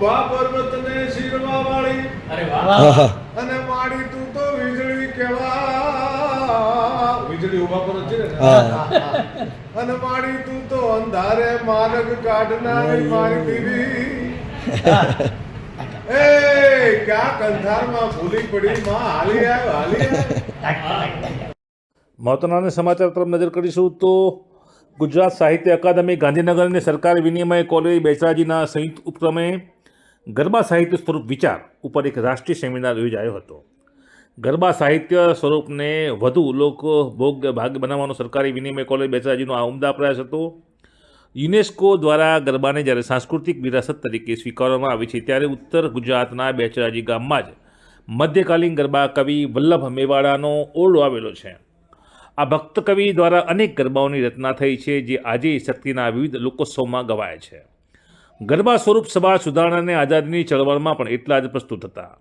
ઊભા પર્વતને શિરવા વાળી અરે વાહ. અને માડી તું તો વીજળી કેવા વીજળી ઊભા પર્વત છે ને? અને માડી તું તો અંધારે માર્ગ કાઢનારી મારી દીવી. એ ક્યાંક અંધારમાં ભૂલી પડી માં હાલી આવ્યો હાલી મહત્વના સમાચાર તરફ નજર કરીશું તો ગુજરાત સાહિત્ય અકાદમી ગાંધીનગર અને સરકારી વિનિમય કોલેજ બેચરાજીના સંયુક્ત ઉપક્રમે ગરબા સાહિત્ય સ્વરૂપ વિચાર ઉપર એક રાષ્ટ્રીય સેમિનાર યોજાયો હતો. ગરબા સાહિત્ય સ્વરૂપને વધુ લોકો ભોગ ભાગ બનાવવાનો સરકારી વિનિમય કોલેજ બેચરાજીનો આ ઉમદા પ્રયાસ હતો. યુનેસ્કો દ્વારા ગરબાને જ્યારે સાંસ્કૃતિક વિરાસત તરીકે સ્વીકારવામાં આવી છે, ત્યારે ઉત્તર ગુજરાતના બેચરાજી ગામમાં જ મધ્યકાલીન ગરબા કવિ વલ્લભ મેવાડાનો ઓરડો આવેલો છે. આ ભક્ત કવિ દ્વારા અનેક ગરબાઓની રચના થઈ છે, જે આજે શક્તિના વિવિધ લોકોત્સવમાં ગવાય છે. ગરબા સ્વરૂપ સભા સુધારણાને આઝાદીની ચળવળમાં પણ એટલા જ પ્રસ્તુત હતા.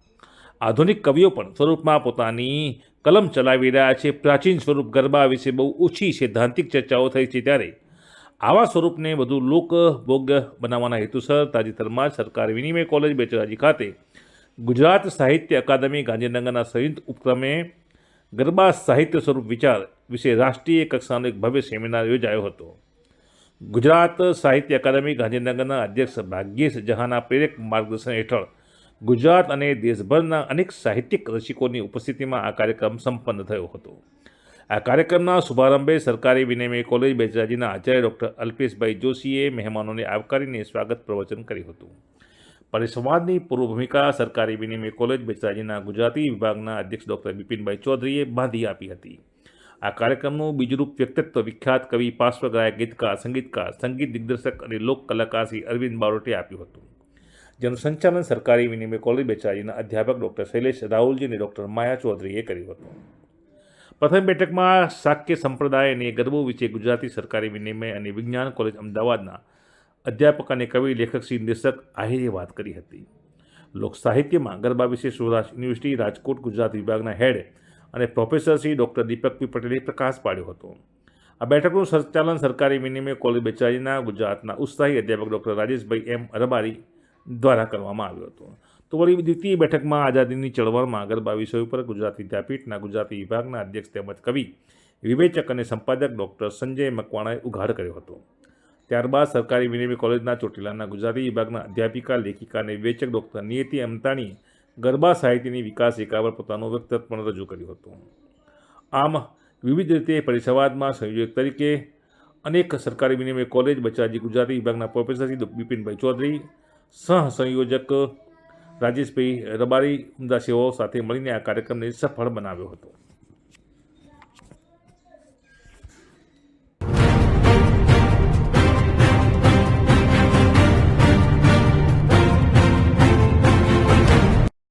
આધુનિક કવિઓ પણ સ્વરૂપમાં પોતાની કલમ ચલાવી રહ્યા છે. પ્રાચીન સ્વરૂપ ગરબા વિશે બહુ ઓછી સૈદ્ધાંતિક ચર્ચાઓ થઈ છે ત્યારે આવા સ્વરૂપને વધુ લોકભોગ્ય બનાવવાના હેતુસર તાજેતરમાં સરકારી વિનિમય કોલેજ બેચરાજી ખાતે ગુજરાત સાહિત્ય અકાદમી ગાંધીનગરના સંયુક્ત ઉપક્રમે ગરબા સાહિત્ય સ્વરૂપ વિચાર વિશે રાષ્ટ્રીય કક્ષાનો એક ભવ્ય સેમિનાર યોજાયો હતો. ગુજરાત સાહિત્ય અકાદમી ગાંધીનગરના અધ્યક્ષ ભાગ્યેશ જહાના પ્રેરક માર્ગદર્શન હેઠળ ગુજરાત અને દેશભરના અનેક સાહિત્યિક રસિકોની ઉપસ્થિતિમાં આ કાર્યક્રમ સંપન્ન થયો હતો. આ કાર્યક્રમના શુભારંભે સરકારી વિનિમય કોલેજ બેચરાજીના આચાર્ય ડૉક્ટર અલ્પેશભાઈ જોશીએ મહેમાનોને આવકારીને સ્વાગત પ્રવચન કર્યું હતું. પરિસંવાદની પૂર્વ ભૂમિકા સરકારી વિનિમય કોલેજ બેચરાજીના ગુજરાતી વિભાગના અધ્યક્ષ ડૉક્ટર બિપિનભાઈ ચૌધરીએ બાંધી આપી હતી. આ કાર્યક્રમનું બીજરૂપ વ્યક્તિત્વ વિખ્યાત કવિ, પાર્શ્વગાયક, ગીતકાર, સંગીતકાર, સંગીત દિગ્દર્શક અને લોક કલાકાર શ્રી અરવિંદ બારોટે આપ્યું હતું. જેનું સંચાલન સરકારી વિનિમય કોલેજ બેચારીના અધ્યાપક ડૉક્ટર શૈલેષ રાહુલજી અને ડૉક્ટર માયા ચૌધરીએ કર્યું હતું. પ્રથમ બેઠકમાં શાક્ય સંપ્રદાય અને ગરબો વિશે ગુજરાતી સરકારી વિનિમય અને વિજ્ઞાન કોલેજ અમદાવાદના અધ્યાપક અને કવિ, લેખક શ્રી નિર્શક આહિરે વાત કરી હતી. લોક સાહિત્યમાં ગરબા વિશે સૌરાષ્ટ્ર યુનિવર્સિટી રાજકોટ ગુજરાત વિભાગના હેડ અને પ્રોફેસર શ્રી ડૉક્ટર દીપક પટેલે પ્રકાશ પાડ્યો હતો. આ બેઠકનું સંચાલન સરકારી વિનિમય કોલેજ બેચારીના ગુજરાતના ઉત્સાહી અધ્યાપક ડૉક્ટર રાજેશભાઈ એમ અરબારી દ્વારા કરવામાં આવ્યો હતો. તો વળી દ્વિતીય બેઠકમાં આઝાદીની ચળવળમાં ગરબા વિષય ઉપર ગુજરાત વિદ્યાપીઠના ગુજરાતી વિભાગના અધ્યક્ષ તેમજ કવિ વિવેચક અને સંપાદક ડૉક્ટર સંજય મકવાણાએ ઉઘાડ કર્યો હતો. ત્યારબાદ સરકારી વિનિમય કોલેજના ચોટીલાના ગુજરાતી વિભાગના અધ્યાપિકા, લેખિકા અને વિવેચક ડૉક્ટર નિયતિ અમતાણીએ ગરબા સાહિત્યની વિકાસ એકાવર પોતાનો વ્યક્તિત્વ પણ રજૂ કર્યું હતું. આમ, વિવિધ રીતે પરિસંવાદમાં સંયોજક તરીકે અનેક સરકારી વિનિમય કોલેજ, બચાજી ગુજરાતી વિભાગના પ્રોફેસર શ્રી બિપિનભાઈ ચૌધરી, સહ સંયોજક રાજેશભાઈ રબારી ઉમદા સેવાઓ સાથે મળીને આ કાર્યક્રમને સફળ બનાવ્યો હતો.